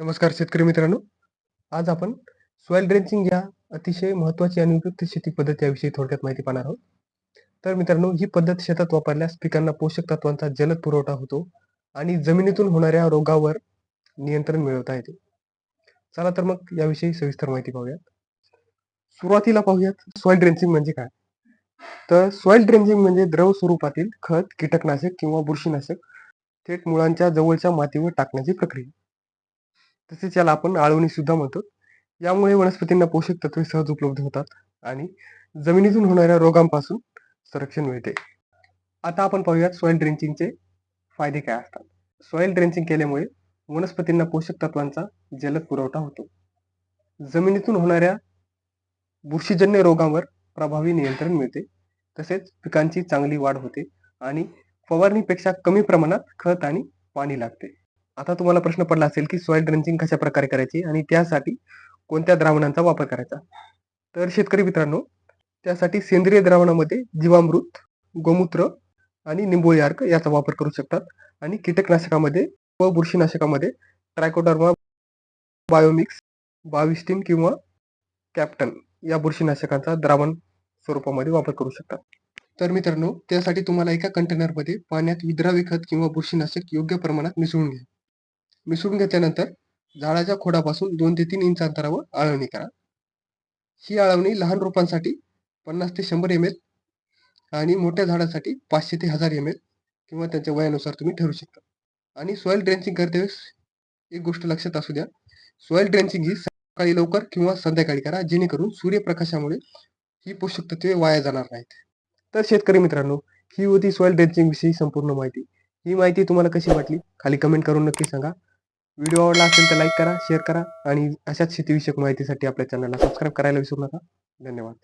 नमस्कार शेतकरी मित्रांनो. आज आपण सॉइल ड्रेंचिंग या अतिशय महत्वाची आणि उपयुक्त शेती पद्धत याविषयी थोडक्यात माहिती पाहणार आहोत. तर मित्रांनो ही पद्धत शेतात वापरल्यास पिकांना पोषक तत्वांचा जलद पुरवठा होतो आणि जमिनीतून होणाऱ्या रोगावर नियंत्रण मिळवता येते. चला तर मग याविषयी सविस्तर माहिती पाहूयात. सुरुवातीला पाहूयात सॉइल ड्रेंचिंग म्हणजे काय? तर सॉइल ड्रेंचिंग म्हणजे द्रव स्वरूपातील खत कीटकनाशक किंवा बुरशीनाशक थेट मुळांच्या जवळच्या मातीवर टाकण्याची प्रक्रिया. तसेच याला आपण आळवणी सुद्धा म्हणतो. यामुळे वनस्पतींना पोषक तत्वे सहज उपलब्ध होतात आणि जमिनीतून होणाऱ्या रोगांपासून संरक्षण मिळते. आता आपण पाहूयात सॉइल ड्रेंचिंगचे फायदे काय असतात. सॉइल ड्रेंचिंग केल्यामुळे वनस्पतींना पोषक तत्वांचा जलद पुरवठा होतो. जमिनीतून होणाऱ्या बुरशीजन्य रोगांवर प्रभावी नियंत्रण मिळते. तसेच पिकांची चांगली वाढ होते आणि फवारणीपेक्षा कमी प्रमाणात खत आणि पाणी लागते. आता तुम्हाला प्रश्न पडला असेल की सॉइल ड्रेंचिंग कशा प्रकारे करायची आणि त्यासाठी कोणत्या द्रावणांचा वापर करायचा? तर शेतकरी मित्रांनो त्यासाठी सेंद्रिय द्रावणामध्ये जीवामृत गोमूत्र आणि निंबोळी अर्क याचा वापर करू शकतात. आणि कीटकनाशकामध्ये व बुरशीनाशकामध्ये ट्रायकोडर्मा बायोमिक्स बाविस्टीन किंवा कॅप्टन या बुरशीनाशकांचा द्रावण स्वरूपामध्ये वापर करू शकतात. तर मित्रांनो त्यासाठी तुम्हाला एका कंटेनरमध्ये पाण्यात विद्रावी खत किंवा बुरशीनाशक योग्य प्रमाणात मिसळून घ्या. मिसळून घेतल्यानंतर झाडाच्या खोडापासून दोन ते तीन इंच अंतरावर आळवणी करा. ही आळवणी लहान रोपांसाठी पन्नास ते शंभर एम एल आणि मोठ्या झाडासाठी पाचशे ते हजार एम एल किंवा त्यांच्या वयानुसार तुम्ही ठरू शकता. आणि सॉइल ड्रेंचिंग करतेवेळेस एक गोष्ट लक्षात असू द्या. सॉइल ड्रेंचिंग ही सकाळी लवकर किंवा संध्याकाळी करा जेणेकरून सूर्यप्रकाशामुळे ही पोषक तत्वे वाया जाणार नाहीत. तर शेतकरी मित्रांनो ही होती सॉइल ड्रेंचिंग विषयी संपूर्ण माहिती. ही माहिती तुम्हाला कशी वाटली? खाली कमेंट करून नक्की सांगा. व्हिडिओ आवडला असेल तर लाईक करा शेअर करा आणि अशाच शेतीविषयक माहितीसाठी आपल्या चॅनलला सबस्क्राईब करायला विसरू नका. धन्यवाद.